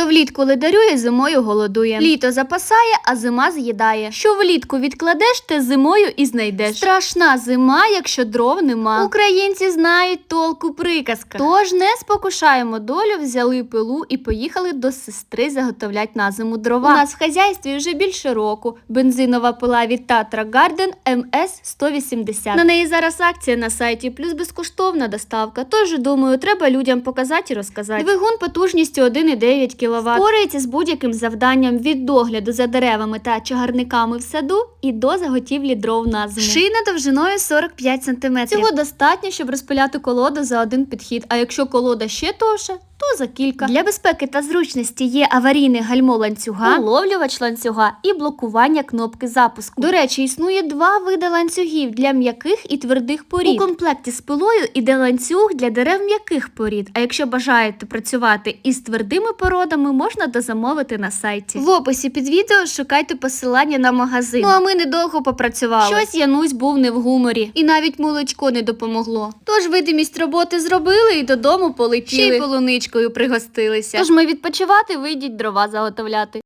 Хто влітку ледарює, зимою голодує. Літо запасає, а зима з'їдає. Що влітку відкладеш, те зимою і знайдеш. Страшна зима, якщо дров нема. Українці знають толку приказка. Тож не спокушаємо долю, взяли пилу і поїхали до сестри заготовлять на зиму дрова. У нас в хазяйстві вже більше року. Бензинова пила від Тatra Garden МС 180. На неї зараз акція на сайті, плюс безкоштовна доставка. Тож думаю, треба людям показати і розказати. Двигун потужністю 1,9 кВт. Впорається з будь-яким завданням від догляду за деревами та чагарниками в саду і до заготівлі дров на зиму. Шина довжиною 45 см. Цього достатньо, щоб розпиляти колоду за один підхід. А якщо колода ще товща, то за кілька. Для безпеки та зручності є аварійне гальмо ланцюга, уловлювач ланцюга і блокування кнопки запуску. До речі, існує два види ланцюгів для м'яких і твердих порід. У комплекті з пилою іде ланцюг для дерев м'яких порід. А якщо бажаєте працювати із твердими породами, можна дозамовити на сайті. В описі під відео шукайте посилання на магазин. Ну а ми недовго попрацювали. Щось Янусь був не в гуморі, і навіть молочко не допомогло. Тож видимість роботи зробили і додому полетіли. Ще й полуничкою пригостилися. Тож ми відпочивати, вийдіть дрова заготовляти.